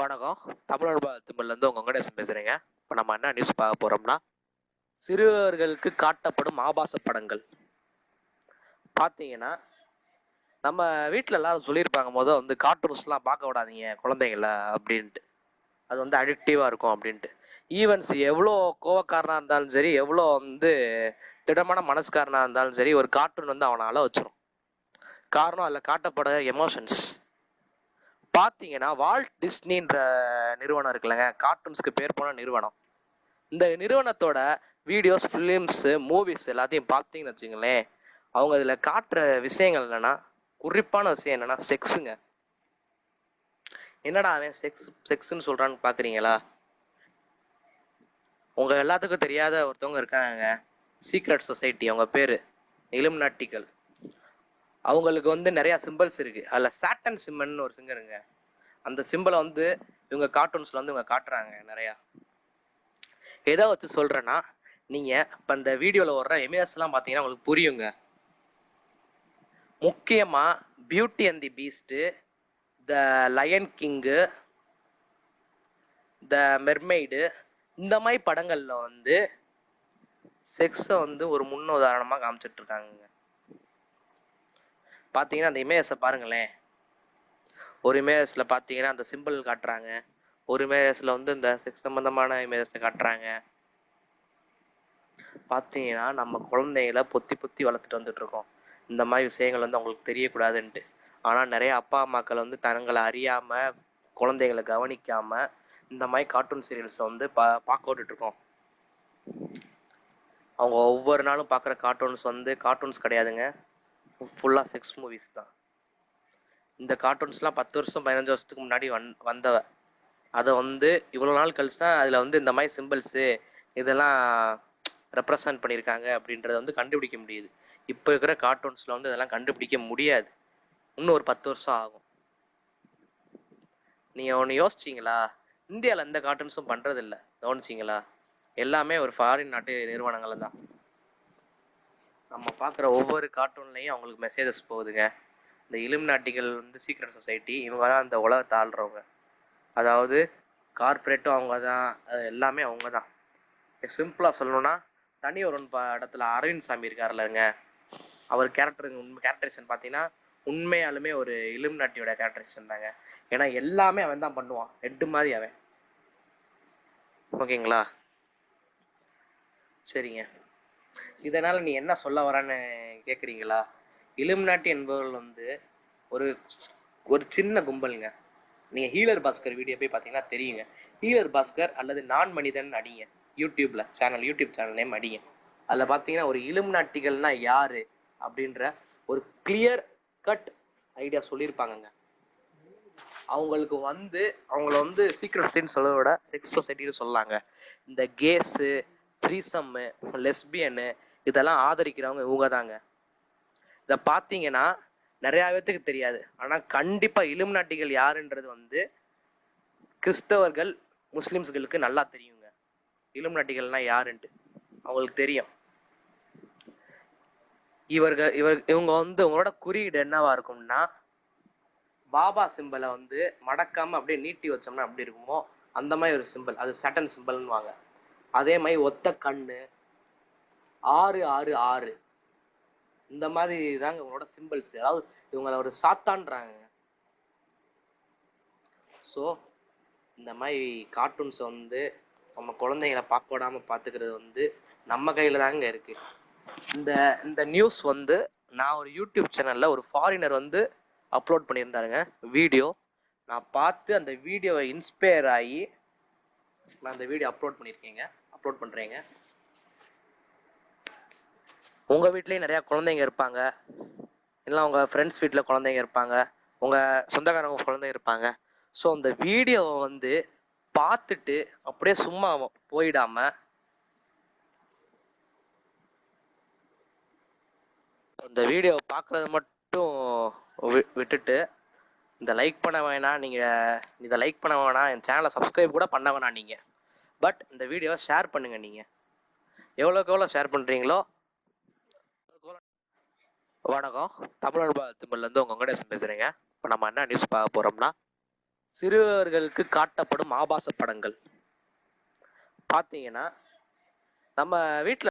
வணக்கம். தமிழர் திமிழ்லேருந்து உங்கள் வெங்கடேசன் பேசுகிறேங்க இப்போ நம்ம என்ன நியூஸ் பார்க்க போகிறோம்னா சிறுவர்களுக்கு காட்டப்படும் ஆபாச படங்கள். பார்த்தீங்கன்னா நம்ம வீட்டில் எல்லாரும் சொல்லியிருப்பாங்க மொதல் வந்து கார்ட்டூன்ஸ்லாம் பார்க்க விடாதீங்க குழந்தைங்கள அப்படின்ட்டு. அது வந்து அடிக்டிவாக இருக்கும் அப்படின்ட்டு. ஈவன்ஸ் எவ்வளோ கோவக்காரனாக இருந்தாலும் சரி எவ்வளோ வந்து திடமான மனசுக்காரனாக இருந்தாலும் சரி ஒரு கார்ட்டூன் வந்து அவனை அழ காரணம் அதில் காட்டப்பட எமோஷன்ஸ் பார்த்தீங்கன்னா வால்ட் டிஸ்னின்ற நிறுவனம் இருக்குல்லங்க. கார்ட்டூன்ஸ்க்கு பேர் போன நிறுவனம். இந்த நிறுவனத்தோட வீடியோஸ் ஃபிலிம்ஸு மூவிஸ் எல்லாத்தையும் பார்த்தீங்கன்னு வச்சுங்களேன் அவங்க அதில் காட்டுற விஷயங்கள் என்னன்னா குறிப்பான விஷயம் என்னென்னா செக்ஸுங்க என்னடா அவன் செக்ஸ் செக்ஸ்ன்னு சொல்கிறான்னு பார்க்குறீங்களா உங்கள் எல்லாத்துக்கும் தெரியாத ஒருத்தவங்க இருக்காங்க சீக்ரெட் சொசைட்டி அவங்க பேர். இலுமினாட்டிகள் அவங்களுக்கு வந்து நிறைய சிம்பிள்ஸ் இருக்கு. அதுல சாட்டன் சிம்மன் ஒரு சிங்கருங்க அந்த சிம்பிளை வந்து இவங்க கார்ட்டூன்ஸ்ல வந்து இவங்க காட்டுறாங்க நிறையா. எதை வச்சு சொல்றேன்னா நீங்க இப்ப இந்த வீடியோல வர்ற எமேஜ் எல்லாம் பாத்தீங்கன்னா உங்களுக்கு புரியுங்க. முக்கியமா beauty and the beast the lion king the mermaid இந்த மாதிரி படங்கள்ல வந்து செக்ஸை வந்து ஒரு முன்னுதாரணமாக காமிச்சிட்டு இருக்காங்க பார்த்தீங்கன்னா அந்த இமேஜஸை பாருங்களேன். ஒரு இமேஜஸில் பார்த்தீங்கன்னா அந்த சிம்பிள் காட்டுறாங்க. ஒரு இமேஜஸில் வந்து இந்த செக்ஸ் சம்மந்தமான இமேஜஸை காட்டுறாங்க. பார்த்தீங்கன்னா நம்ம குழந்தைகளை பொத்தி பொத்தி வளர்த்துட்டு வந்துட்ருக்கோம் இந்த மாதிரி விஷயங்கள் வந்து அவங்களுக்கு தெரியக்கூடாதுன்ட்டு. ஆனால் நிறைய அப்பா அம்மாக்கள் வந்து தங்களை அறியாமல் குழந்தைகளை கவனிக்காமல் இந்த மாதிரி கார்ட்டூன் சீரியல்ஸை வந்து பா பார்க்க விட்டுட்ருக்கோம் அவங்க ஒவ்வொரு நாளும் பார்க்குற கார்ட்டூன்ஸ் வந்து கார்ட்டூன்ஸ் கிடையாதுங்க. ஃபுல்லாக செக்ஸ் மூவிஸ் தான். இந்த கார்ட்டூன்ஸ்லாம் பத்து வருஷம் பதினஞ்சு வருஷத்துக்கு முன்னாடி வந் வந்தவ. அதை வந்து இவ்வளோ நாள் கழிச்சு தான் அதில் வந்து இந்த மாதிரி சிம்பிள்ஸு இதெல்லாம் ரெப்ரசன்ட் பண்ணியிருக்காங்க அப்படின்றத வந்து கண்டுபிடிக்க முடியுது. இப்போ இருக்கிற கார்ட்டூன்ஸில் வந்து இதெல்லாம் கண்டுபிடிக்க முடியாது. இன்னும் ஒரு பத்து வருஷம் ஆகும். நீங்கள் ஒன்று யோசிச்சிங்களா? இந்தியாவில் எந்த கார்ட்டூன்ஸும் பண்ணுறதில்ல கவனிச்சிங்களா? எல்லாமே ஒரு ஃபாரின் நாட்டு நிறுவனங்கள் தான். நம்ம பார்க்குற ஒவ்வொரு கார்ட்டூன்லையும் அவங்களுக்கு மெசேஜஸ் போகுதுங்க. இந்த இலுமினாட்டிகள் வந்து சீக்ரெட் சொசைட்டி இவங்க தான் இந்த உலகத்தை ஆள்றவங்க. அதாவது கார்ப்பரேட்டும் அவங்க தான் எல்லாமே அவங்க தான். சிம்பிளாக சொல்லணும்னா தனி ஒரு இடத்துல அரவிந்த் சாமி இருக்காருலங்க அவர் கேரக்டர் உண்மை கேரக்டரைசேஷன் பார்த்தீங்கன்னா உண்மையாலுமே ஒரு இலுமினாட்டியோட கேரக்டரைசேஷன் தாங்க. ஏன்னா எல்லாமே அவன் தான் பண்ணுவான். ஹெட்டு மாதிரி அவன். ஓகேங்களா? சரிங்க. இதனால நீ என்ன சொல்ல வரான்னு கேட்குறீங்களா இலுமினாட்டி என்பவர்கள் வந்து ஒரு ஒரு சின்ன கும்பலுங்க. நீங்கள் ஹீலர் பாஸ்கர் வீடியோ போய் பார்த்தீங்கன்னா தெரியுங்க. ஹீலர் பாஸ்கர் அல்லது நான் மனிதன் அடிங்க. யூடியூப்ல சேனல் யூடியூப் சேனல் நேம் அடிங்க. அதில் பார்த்தீங்கன்னா ஒரு இலுமினாட்டிகள்னா யாரு? அப்படின்ற ஒரு கிளியர் கட் ஐடியா சொல்லியிருப்பாங்கங்க. அவங்களுக்கு வந்து அவங்கள வந்து சீக்ரெட் சொசைட்டின்னு சொல்ல விட செக்ஸ் சொசைட்டின்னு சொல்லாங்க. இந்த கேஸு த்ரீசம்மு லெஸ்பியனு இதெல்லாம் ஆதரிக்கிறவங்க இவங்க தாங்க இதை பார்த்தீங்கன்னா நிறைய பேத்துக்கு தெரியாது. ஆனால் கண்டிப்பாக இலுமினாட்டிகள் யாருன்றது வந்து கிறிஸ்தவர்கள் முஸ்லிம்ஸ்களுக்கு நல்லா தெரியுங்க. இலுமினாட்டிகள்னா யாருன்ட்டு. அவங்களுக்கு தெரியும். இவர்கள் இவர் இவங்க வந்து உங்களோட குறியீடு என்னவா இருக்கும்னா பாபா சிம்பலை வந்து மடக்காம அப்படியே நீட்டி வச்சோம்னா அப்படி இருக்குமோ அந்த மாதிரி ஒரு சிம்பிள் அது சட்டன் சிம்பிள்னுவாங்க அதே மாதிரி ஒத்த கண்ணு. ஆறு ஆறு ஆறு. இந்த மாதிரி தாங்க இவங்களோட சிம்பிள்ஸ் அதாவது இவங்களை ஒரு சாத்தான்றாங்க. ஸோ இந்த மாதிரி கார்ட்டூன்ஸ் வந்து நம்ம குழந்தைங்கள பார்க்க விடாம பார்த்துக்கிறது வந்து நம்ம கையில தாங்க இருக்கு. இந்த இந்த நியூஸ் வந்து நான் ஒரு யூடியூப் சேனல்ல ஒரு ஃபாரினர் வந்து அப்லோட் பண்ணியிருந்தாருங்க. வீடியோ நான் பார்த்து அந்த வீடியோவை இன்ஸ்பயர் ஆகி நான் அந்த வீடியோ அப்லோட் பண்ணியிருக்கேங்க. அப்லோட் பண்ணுறேங்க உங்கள் வீட்லேயும் நிறையா குழந்தைங்க இருப்பாங்க. இல்லை உங்கள் ஃப்ரெண்ட்ஸ் வீட்டில் குழந்தைங்க இருப்பாங்க. உங்கள் சொந்தக்காரங்க குழந்தைங்க இருப்பாங்க. ஸோ அந்த வீடியோவை வந்து பார்த்துட்டு அப்படியே சும்மா போயிடாம இந்த வீடியோவை பார்க்குறது மட்டும் வி- விட்டுட்டு இந்த லைக் பண்ண வேணாம் நீங்கள் இதை லைக் பண்ண வேணாம் என் சேனலை சப்ஸ்கிரைப் கூட பண்ண வேணாம் நீங்கள் பட் இந்த வீடியோவை ஷேர் பண்ணுங்கள் நீங்கள் எவ்வளோக்கு எவ்வளோ ஷேர் பண்ணுறீங்களோ வணக்கம். தமிழர் திமிழ்லேருந்து உங்கள் வெங்கடேசன் பேசுகிறேங்க இப்போ நம்ம என்ன நியூஸ் பார்க்க போகிறோம்னா சிறுவர்களுக்கு காட்டப்படும் ஆபாச படங்கள். பார்த்தீங்கன்னா நம்ம வீட்டில்